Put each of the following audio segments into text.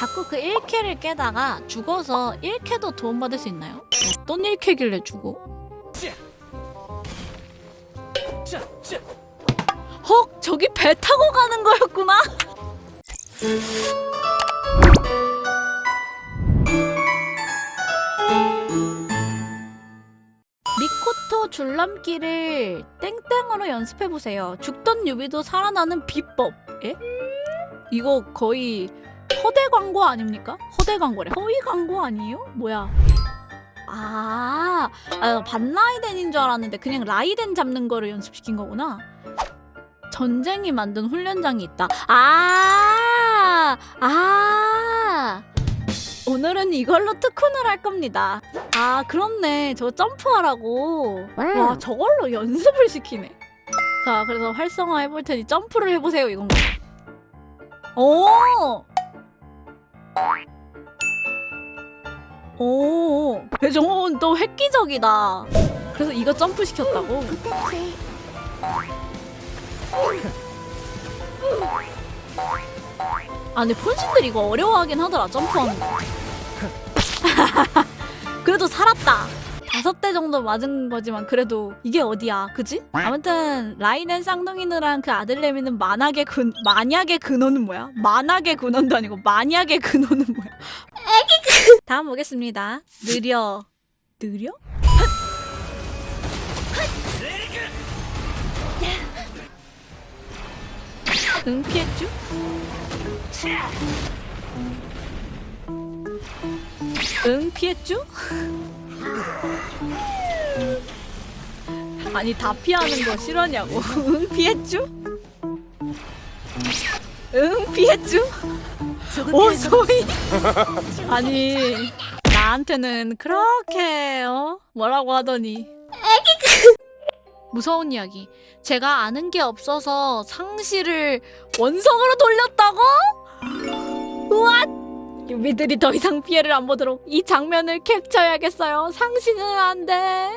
자꾸 그 1캐를 깨다가 죽어서 1캐도 도움받을 수 있나요? 어떤 1캐길래 죽어? 헉! 저기 배 타고 가는 거였구나? 미코토 줄넘기를 땡땡으로 연습해보세요. 죽던 유비도 살아나는 비법. 에? 이거 거의 허대 광고 아닙니까? 허대 광고래. 허위 광고 아니에요? 뭐야? 아, 아 반라이덴인 줄 알았는데 그냥 라이덴 잡는 거를 연습시킨 거구나. 전쟁이 만든 훈련장이 있다. 아, 아. 오늘은 이걸로 특훈을 할 겁니다. 아, 그렇네. 저 점프하라고. 와, 저걸로 연습을 시키네. 자, 그래서 활성화 해볼 테니 점프를 해보세요, 이건가? 오! 오, 배정은 또 획기적이다. 그래서 이거 점프 시켰다고? 아, 근데 폰신들 이거 어려워하긴 하더라, 점프하는 거. 그래도 살았다. 다섯 대 정도 맞은 거지만 그래도 이게 어디야, 그지? 아무튼 라인앤 쌍둥이느랑 그 아들내미는 만약의 근 만약의 근원은 뭐야? 만약의 근원도 아니고 만약의 근원은 뭐야? 애기 근. 다음 보겠습니다. 느려. 느려? 응 피했죠? 응 피했죠? 아니 다 피하는 거 싫어냐고 응 피했죠? 응 피했죠? 오 소희 아니 나한테는 그렇게 어 뭐라고 하더니 무서운 이야기 제가 아는 게 없어서 상시를 원성으로 돌렸다고? 우와 유비들이 더 이상 피해를 안 보도록 이 장면을 캡처해야겠어요. 상시는 안 돼.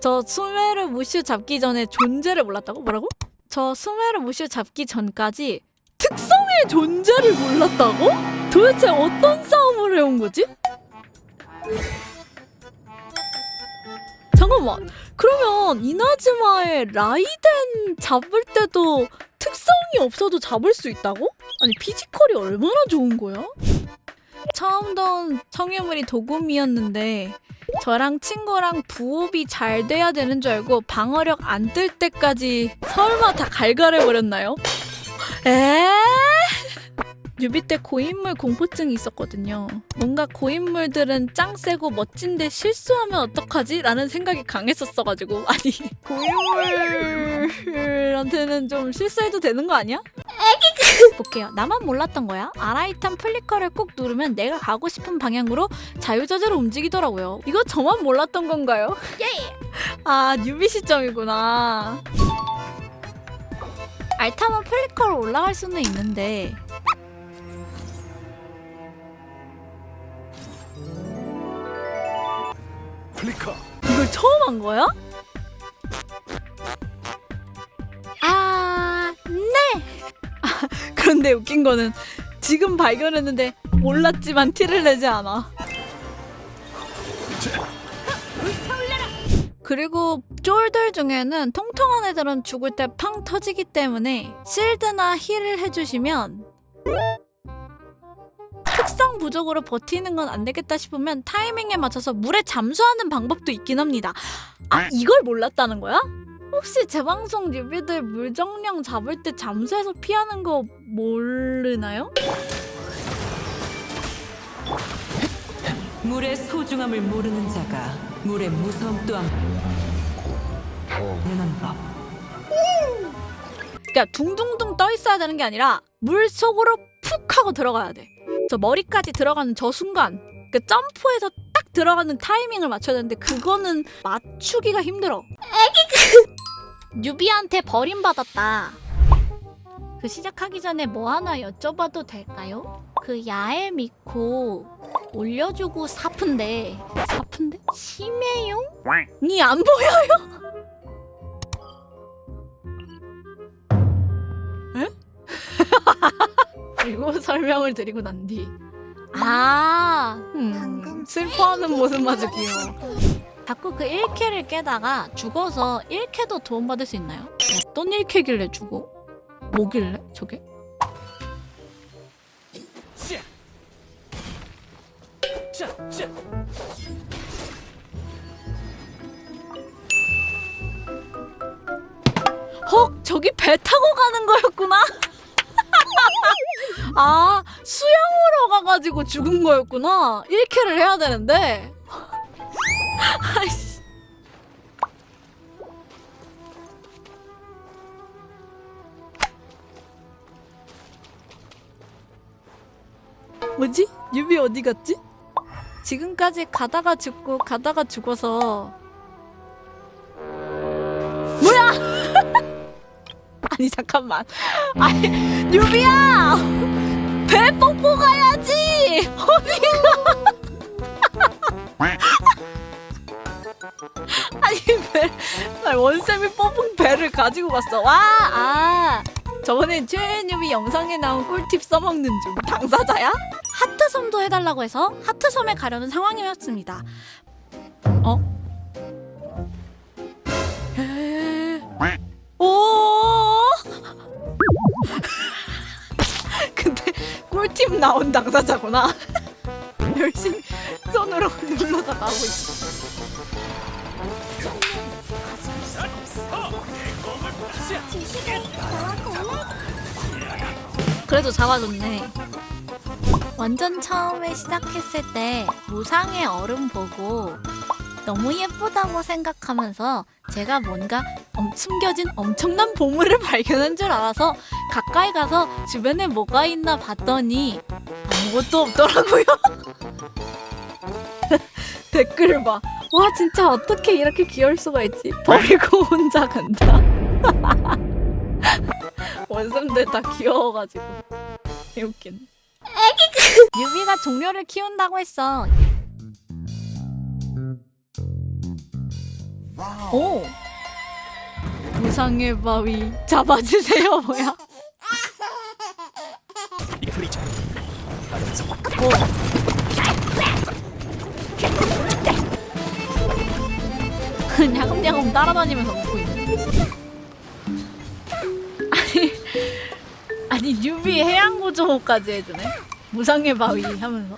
저 수메르 무슈 잡기 전에 존재를 몰랐다고? 뭐라고? 저 수메르 무슈 잡기 전까지 특성의 존재를 몰랐다고? 도대체 어떤 싸움을 해온 거지? 잠깐만. 그러면 이나즈마의 라이덴 잡을 때도 특성이 없어도 잡을 수 있다고? 아니 피지컬이 얼마나 좋은 거야? 처음 본 성유물이 도금이었는데 저랑 친구랑 부업이 잘 돼야 되는 줄 알고 방어력 안 뜰 때까지 설마 다 갈갈해 버렸나요? 에? 뮤비 때 고인물 공포증이 있었거든요. 뭔가 고인물들은 짱 세고 멋진데 실수하면 어떡하지? 라는 생각이 강했었어가지고 아니 고인물한테는 좀 실수해도 되는 거 아니야? 볼게요. 나만 몰랐던 거야. 아라이탄 플리커를 꾹 누르면 내가 가고 싶은 방향으로 자유자재로 움직이더라고요. 이거 저만 몰랐던 건가요? 아 뉴비 시점이구나. 알타만 플리커로 올라갈 수는 있는데 플리커 이걸 처음 한 거야? 아, 그런데 웃긴 거는 지금 발견했는데 몰랐지만 티를 내지 않아. 그리고 쫄들 중에는 통통한 애들은 죽을 때 팡 터지기 때문에 실드나 힐을 해주시면 특성 부족으로 버티는 건 안 되겠다 싶으면 타이밍에 맞춰서 물에 잠수하는 방법도 있긴 합니다. 아 이걸 몰랐다는 거야? 혹시 재방송 뉴비들 물정령 잡을 때 잠수해서 피하는 거 모르나요? 물의 소중함을 모르는 자가 물의 무서움 또한 모르는 법. 그러니까 둥둥둥 떠 있어야 되는 게 아니라 물 속으로 푹 하고 들어가야 돼. 저 머리까지 들어가는 저 순간, 그 점프해서 딱 들어가는 타이밍을 맞춰야 되는데 그거는 맞추기가 힘들어. 애기 뉴비한테 버림받았다. 그 시작하기 전에 뭐 하나 여쭤봐도 될까요? 그 야에 미코 올려주고 사푼데 사푼데 심해용이 안 보여요? 그리고 설명을 드리고 난 뒤 아, 방금 음, 슬퍼하는 모습마저 귀여워. 자꾸 그 1캐를 깨다가 죽어서 1캐도 도움받을 수 있나요? 어떤 1캐길래 죽어? 뭐길래 저게? 헉 저기 배 타고 가는 거였구나. 아 수영으로 가가지고 죽은 거였구나. 1캐를 해야 되는데. 아이씨. 뭐지? 유비 어디 갔지? 지금까지 가다가 죽고 가다가 죽어서 뭐야? 아니 잠깐만. 아니 유비야 배 뽑고 가야지. 어디가? 아니 배, 나 원쌤이 뽑은 배를 가지고 갔어. 와, 아, 저번에 최애님이 영상에 나온 꿀팁 써먹는 중 당사자야? 하트섬도 해달라고 해서 하트섬에 가려는 상황이었습니다. 어? 에... 오. 근데 꿀팁 나온 당사자구나. 열심히 손으로 눌러다 가고 있어. 그래도 잡아줬네. 완전 처음에 시작했을 때 무상의 얼음 보고 너무 예쁘다고 생각하면서 제가 뭔가 엄- 숨겨진 엄청난 보물을 발견한 줄 알아서 가까이 가서 주변에 뭐가 있나 봤더니 아무것도 없더라고요. 댓글 봐. 와 진짜 어떻게 이렇게 귀여울 수가 있지? 버리고 혼자 간다. 원쌤들 다 귀여워가지고 개웃긴. 애기 유비가 종려를 키운다고 했어. 오. 무상의 바위 잡아주세요 뭐야? 오. 야금야금 따라다니면서 웃고 있네. 아니 아니 유비 해양 구조까지 해주네. 무상의 바위 하면서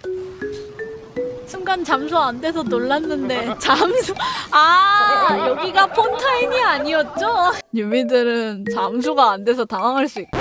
순간 잠수 안 돼서 놀랐는데 잠수 아 여기가 폰타인이 아니었죠? 유비들은 잠수가 안 돼서 당황할 수 있고